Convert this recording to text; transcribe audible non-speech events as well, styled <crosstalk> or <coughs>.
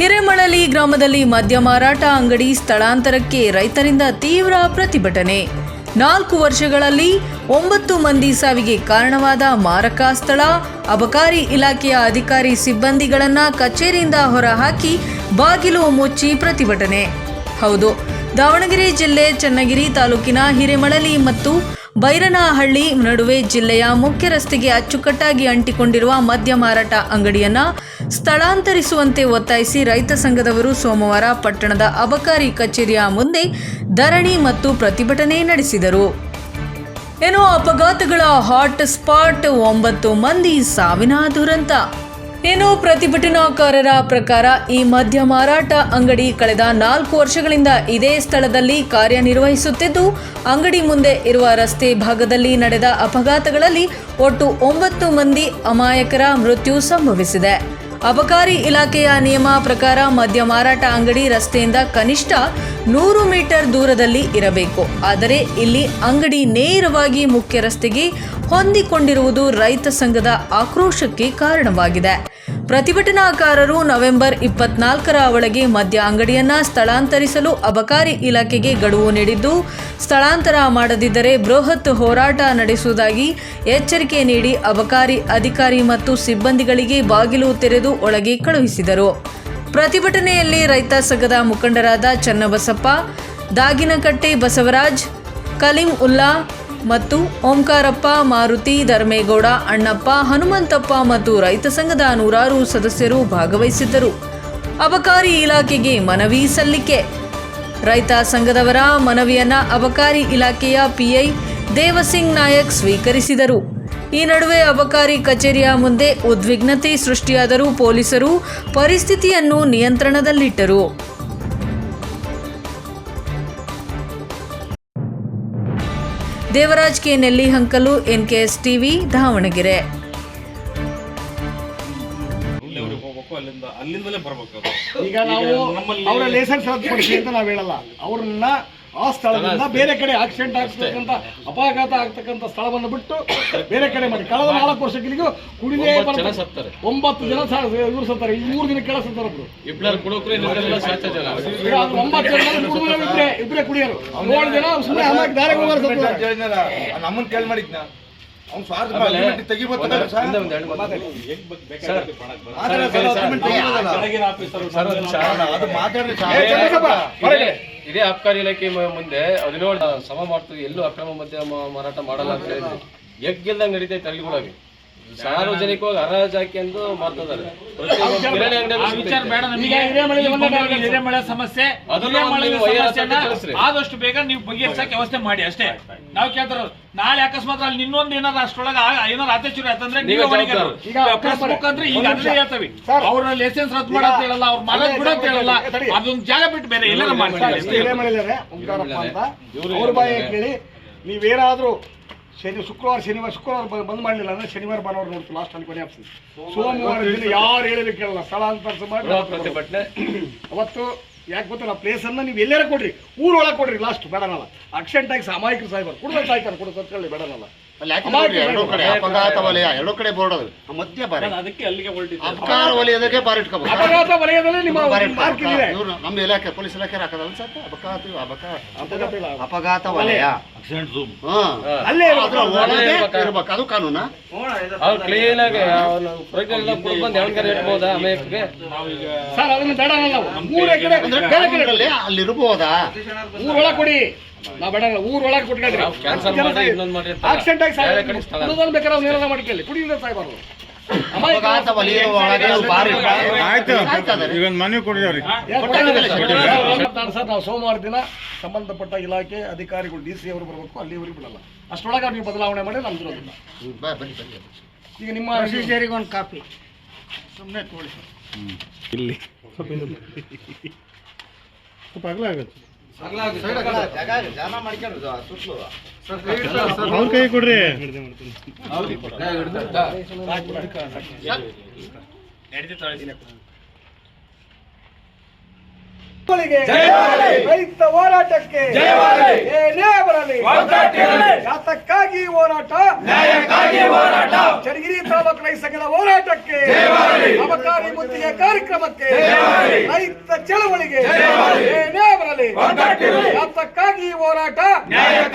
ಹಿರೇಮಳಲಿ ಗ್ರಾಮದಲ್ಲಿ ಮದ್ಯ ಮಾರಾಟ ಅಂಗಡಿ ಸ್ಥಳಾಂತರಕ್ಕೆ ರೈತರಿಂದ ತೀವ್ರ ಪ್ರತಿಭಟನೆ. ನಾಲ್ಕು ವರ್ಷಗಳಲ್ಲಿ ಒಂಬತ್ತು ಮಂದಿ ಸಾವಿಗೆ ಕಾರಣವಾದ ಮಾರಕ ಸ್ಥಳ, ಅಬಕಾರಿ ಇಲಾಖೆಯ ಅಧಿಕಾರಿ ಸಿಬ್ಬಂದಿಗಳನ್ನ ಕಚೇರಿಯಿಂದ ಹೊರಹಾಕಿ ಬಾಗಿಲು ಮುಚ್ಚಿ ಪ್ರತಿಭಟನೆ. ಹೌದು, ದಾವಣಗೆರೆ ಜಿಲ್ಲೆ ಚನ್ನಗಿರಿ ತಾಲೂಕಿನ ಹಿರೇಮಳಲಿ ಮತ್ತು ಬೈರನಹಳ್ಳಿ ನಡುವೆ ಜಿಲ್ಲೆಯ ಮುಖ್ಯ ರಸ್ತೆಗೆ ಅಚ್ಚುಕಟ್ಟಾಗಿ ಅಂಟಿಕೊಂಡಿರುವ ಮದ್ಯ ಮಾರಾಟ ಅಂಗಡಿಯನ್ನ ಸ್ಥಳಾಂತರಿಸುವಂತೆ ಒತ್ತಾಯಿಸಿ ರೈತ ಸಂಘದವರು ಸೋಮವಾರ ಪಟ್ಟಣದ ಅಬಕಾರಿ ಕಚೇರಿಯ ಮುಂದೆ ಧರಣಿ ಮತ್ತು ಪ್ರತಿಭಟನೆ ನಡೆಸಿದರು. ಏನೋ ಅಪಘಾತಗಳ ಹಾಟ್ ಸ್ಪಾಟ್ ಒಂಬತ್ತು ಮಂದಿ ಸಾವಿನ ದುರಂತ. ಏನು ಪ್ರತಿಭಟನಾಕಾರರ ಪ್ರಕಾರ ಈ ಮದ್ಯ ಮಾರಾಟ ಅಂಗಡಿ ಕಳೆದ ನಾಲ್ಕು ವರ್ಷಗಳಿಂದ ಇದೇ ಸ್ಥಳದಲ್ಲಿ ಕಾರ್ಯನಿರ್ವಹಿಸುತ್ತಿದ್ದು, ಅಂಗಡಿ ಮುಂದೆ ಇರುವ ರಸ್ತೆ ಭಾಗದಲ್ಲಿ ನಡೆದ ಅಪಘಾತಗಳಲ್ಲಿ ಒಟ್ಟು ಒಂಬತ್ತು ಮಂದಿ ಅಮಾಯಕರ ಮೃತ್ಯು ಸಂಭವಿಸಿದೆ. ಅಬಕಾರಿ ಇಲಾಖೆಯ ನಿಯಮ ಪ್ರಕಾರ ಮದ್ಯ ಮಾರಾಟ ಅಂಗಡಿ ರಸ್ತೆಯಿಂದ ಕನಿಷ್ಠ ನೂರು ಮೀಟರ್ ದೂರದಲ್ಲಿ ಇರಬೇಕು. ಆದರೆ ಇಲ್ಲಿ ಅಂಗಡಿ ನೇರವಾಗಿ ಮುಖ್ಯ ರಸ್ತೆಗೆ ಹೊಂದಿಕೊಂಡಿರುವುದು ರೈತ ಸಂಘದ ಆಕ್ರೋಶಕ್ಕೆ ಕಾರಣವಾಗಿದೆ. ಪ್ರತಿಭಟನಾಕಾರರು ನವೆಂಬರ್ ಇಪ್ಪತ್ನಾಲ್ಕರ ಒಳಗೆ ಮದ್ಯ ಅಂಗಡಿಯನ್ನ ಸ್ಥಳಾಂತರಿಸಲು ಅಬಕಾರಿ ಇಲಾಖೆಗೆ ಗಡುವು ನೀಡಿದ್ದು, ಸ್ಥಳಾಂತರ ಮಾಡದಿದ್ದರೆ ಬೃಹತ್ ಹೋರಾಟ ನಡೆಸುವುದಾಗಿ ಎಚ್ಚರಿಕೆ ನೀಡಿ ಅಬಕಾರಿ ಅಧಿಕಾರಿ ಮತ್ತು ಸಿಬ್ಬಂದಿಗಳಿಗೆ ಬಾಗಿಲು ತೆರೆದು ಒಳಗೆ ಕಳುಹಿಸಿದರು. ಪ್ರತಿಭಟನೆಯಲ್ಲಿ ರೈತ ಸಂಘದ ಮುಖಂಡರಾದ ಚನ್ನಬಸಪ್ಪ, ದಾಗಿನಕಟ್ಟೆ ಬಸವರಾಜ್, ಕಲೀಂ ಉಲ್ಲಾ ಮತ್ತು ಓಂಕಾರಪ್ಪ, ಮಾರುತಿ ಧರ್ಮೇಗೌಡ, ಅಣ್ಣಪ್ಪ, ಹನುಮಂತಪ್ಪ ಮತ್ತು ರೈತ ಸಂಘದ ನೂರಾರು ಸದಸ್ಯರು ಭಾಗವಹಿಸಿದ್ದರು. ಅಬಕಾರಿ ಇಲಾಖೆಗೆ ಮನವಿ ಸಲ್ಲಿಕೆ. ರೈತ ಸಂಘದವರ ಮನವಿಯನ್ನು ಅಬಕಾರಿ ಇಲಾಖೆಯ ಪಿಐ ದೇವಸಿಂಗ್ ನಾಯಕ್ ಸ್ವೀಕರಿಸಿದರು. ಈ ನಡುವೆ ಅಬಕಾರಿ ಕಚೇರಿಯ ಮುಂದೆ ಉದ್ವಿಗ್ನತೆ ಸೃಷ್ಟಿಯಾದರೂ ಪೊಲೀಸರು ಪರಿಸ್ಥಿತಿಯನ್ನು ನಿಯಂತ್ರಣದಲ್ಲಿಟ್ಟರು. Devaraj K Nellihankalu NKS TV Davanagere. ಅಲ್ಲಿಂದ ಅಲ್ಲಿಂದಲೇ ಬರ್ಬೇಕು ಈಗ ನಾವು ನಮ್ಮಲ್ಲಿ ಅವರ ಲೈಸೆನ್ಸ್ ರದ್ದುಪಡಿಸಿ ಅಂತ ನಾವು ಹೇಳಲ್ಲ. ಅವ್ರನ್ನ ಆ ಸ್ಥಳದಿಂದ ಬೇರೆ ಕಡೆ ಆಕ್ಸಿಡೆಂಟ್ ಆಗ್ತಕ್ಕಂಥ ಅಪಘಾತ ಆಗ್ತಕ್ಕಂಥ ಸ್ಥಳವನ್ನು ಬಿಟ್ಟು ಬೇರೆ ಕಡೆ ಮಾಡಿ. ಕಳೆದ ನಾಲ್ಕು ವರ್ಷಕ್ಕೆ ಇಲ್ಲಿಗೂ ಕುಡಿದೇ ಒಂಬತ್ತು ಜನ ಇವ್ರು ಸತ್ತಾರೆ. ಈ ಮೂರು ದಿನ ಕೆಳ ಸತ್ತಾರೆ ಒಬ್ರು. ಇಬ್ಳರ್ ಕುಡುಕ್ರು ಇನ್ನೊಂದೆಲ್ಲ ಸಾಚ ಜನ ಈಗ ಅದು ಒಂಬತ್ತು ಜನ ಕುಡಿದ್ರೆ ಇಬ್ರೇ ಕುಡಿಯೋರು. ಏಳು ಜನ ಸುಮ್ಮನೆ ಆಮೇಲೆ ದಾರಿಗೆ ಹೋಗೋರು ಸತ್ತಾರೆ. ನಮ್ಮನ್ನ ಕೇಳಿ ಮಾಡಿದ್ನ? ಅವ್ನು ಸ್ವಾರ್ಥ ತೆಗಿಬೋದಲ್ಲ ಸರ್? ಮಾತಾಡ ಸರ್, ತೆಗಿಬೋದಲ್ಲ? ಸರ್. ಅದು. ಹೊರಗೆ. ಇದೇ- ಅಬ್ಕಾರಿ ಇಲಾಖೆ ಮುಂದೆ ಹದಿನೇಳು ಸಮ ಮಾಡ್ತೀವಿ ಎಲ್ಲೂ ಅಕ್ರಮ ಮಧ್ಯ ಮಾರಾಟ ಮಾಡಲ್ಲ ಅಂತ ಹೇಳಿದ್ವಿ ಎಗ್ಗಿಲ್ದಂಗ್ ನಡೀತೈತೆ ಹಳ್ಳಿಗಳಾಗಿ ಸಾರ್ವಜನಿಕವಾಗಿ ಹರಾಜ್ ಹಾಕಿ ಎಂದು ಮಾತಾಡಿದ್ರೆ ಹಿರೇಮಳೆ ಸಮಸ್ಯೆ. ಆದಷ್ಟು ಬೇಗ ನೀವು ಬಗೆಹರಿಸಕ್ಕೆ ವ್ಯವಸ್ಥೆ ಮಾಡಿ ಅಷ್ಟೇ. ನಾವು ಕೇಳ್ತಾರ ನಾಳೆ ಅಕಸ್ಮಾತ್ ಅಲ್ಲಿ ನಿನ್ನೊಂದು ಏನಾರ ಅಷ್ಟೊಳಗೆ ಏನಾರ ಅತ್ಯಾಚಾರ ಆಯ್ತಂದ್ರೆ ನೀವೇ. ಈಗ ಮುಖಾಂತರ ನಿಮಿಷ. ಅವ್ರ ಲೈಸೆನ್ಸ್ ರದ್ದು ಮಾಡ ಅಂತ ಹೇಳಲ್ಲ ಅವ್ರ ಮನೆ ಬಿಡು ಅಂತ ಹೇಳಲ್ಲ. ಅದೊಂದು ಜಾಗ ಬಿಟ್ಟು ಬೇರೆ ಇಲ್ಲ ಮಾಡ್ತಾರೆ ಬಾಯಿ ಕೇಳಿ. ನೀವೇನಾದ್ರೂ ಶನಿ ಶುಕ್ರವಾರ ಶನಿವಾರ ಶುಕ್ರವಾರ ಬಂದ್ ಮಾಡಲಿಲ್ಲ ಅಂದ್ರೆ ಶನಿವಾರ ಭಾನುವಾರ ನೋಡ್ತು ಲಾಸ್ಟ್ ಅಲ್ಲಿ ಕೊನೆ ಆಪ್ಷನ್ ಸೋಮವಾರ ದಿನ ಯಾರು ಕೇಳಲ್ಲ. ಸ್ಥಳಾಂತರಿಸ ಮಾಡಿ <coughs> ಅವತ್ತು ಯಾಕೆ ಗೊತ್ತಿಲ್ಲ ಪ್ಲೇಸ್ ಅನ್ನ ನೀವು ಎಲ್ಲಾರ ಕೊಡ್ರಿ. ಊರೊಳಗೆ ಕೊಡ್ರಿ ಲಾಸ್ಟ್ ಬೇಡನಲ್ಲ. ಅಕ್ಷೆಂಟ್ ಆಗಿ ಅಮಾಯಕರು ಸಾಯ್ಬಾರ್ದು ಕುಡ್ದ ಸಾಯ್ತಾರೆ ಕುಡ್ದ ಸತ್ಕೊಳ್ಳಿ ಬೇಡನಲ್ಲ. ಕಡೆ ಅಪಘಾತ ವಲಯ ಎರಡು ಕಡೆ ಬೋರ್ಡ್ ಅದು. ಮಧ್ಯ ಬಾರಿ. ಅದಕ್ಕೆ ಅಲ್ಲಿಗೆ ಹೊರಟಿದ್ದೆ. ಅಪಘಾತ ವಲಯದಕ್ಕೆ ಬಾರಿ ಅಪಘಾತ ವಲಯದಲ್ಲಿ ನಿಮ್ಮ ಇಲಾಖೆ ಪೊಲೀಸ್ ಇಲಾಖೆ ಅಪಘಾತ ಅಪಘಾತ ಅಪಘಾತ ವಲಯ. ಅಲ್ಲೇ ಅದ್ರ ಒಳಗೆ ಇರ್ಬೇಕು. ಅದು ಕಾನೂನಾ? ಅವ್ರು ಕ್ಲೀನ್ ಆಗಿ ಅವನು ಪ್ರಜ್ಞೆಲ್ಲ ಕುಡ್ಬಂದು ಯಾವನ್ಗಾರ ಇಟ್ಬೋದಾ ಅಮೇಯಕ್ಕೆ ಸರ್ ಅದನ್ನ ಬೇಡ ನಾವು. ಮೂರು ಎಕರೆ ಅಂದ್ರೆ ಬೇರೆ ಕಡೆ ಅಲ್ಲಿ ಇರ್ಬೋದಾ? ಊರೊಳಗೆ ಕೊಡಿ. ನಾವು ಬೇಡ ಊರೊಳಗೆ. ಆಕ್ಸಿಡೆಂಟ್ ಆಗಿ ಬೇಕಾದ್ರೆ ಅವ್ನು ಏನಾರ ಮಾಡ್ಕೊಳ್ಳಿ. ಸಾಯ್ಬಾರ್ದು. ಆಯ್ತು. ಸರ್ ನಾವು ಸೋಮವಾರ ದಿನ. ಸಂಬಂಧಪಟ್ಟ ಇಲಾಖೆ ಅಧಿಕಾರಿಗಳು ಡಿ ಸಿ ಅವರು ಬರಬೇಕು ಅಲ್ಲಿವರೆಗೂ ಬಿಡಲ್ಲ. ಅಷ್ಟರೊಳಗೆ ನೀವು ಬದಲಾವಣೆ ಮಾಡಿ ನಮ್ದು ಇರೋದಿಲ್ಲ. ಹ್ಮ್, ಬನ್ನಿ ಬನ್ನಿ. ಈಗ ನಿಮ್ಮ ಪ್ರೊಸೀಜರಿಗೆ ಒಂದು ಕಾಪಿ ಸುಮ್ಮನೆ ತೋಳಿ ಇಲ್ಲಿ. ಸ್ವಲ್ಪ ಅಗಲ ಆಗುತ್ತೆ. ಅವ್ರ ಕೈ ಕೊಡ್ರಿ. ಮಕ್ಕಳಿಗೆ ರೈತ ಹೋರಾಟಕ್ಕೆ ಏನೇ ಬರಲಿ! ಯಾತಕ್ಕಾಗಿ ಹೋರಾಟ! ಚಡಗಿರಿ ತಾಲೂಕು ರೈತ ಸಂಘದ ಹೋರಾಟಕ್ಕೆ ಅಬಕಾರಿ ಮುತ್ತಿಗೆ ಕಾರ್ಯಕ್ರಮಕ್ಕೆ ರೈತ ಚಳವಳಿಗೆ ಏನೇ ಬರಲಿ! ಯಾತಕ್ಕಾಗಿ ಹೋರಾಟ!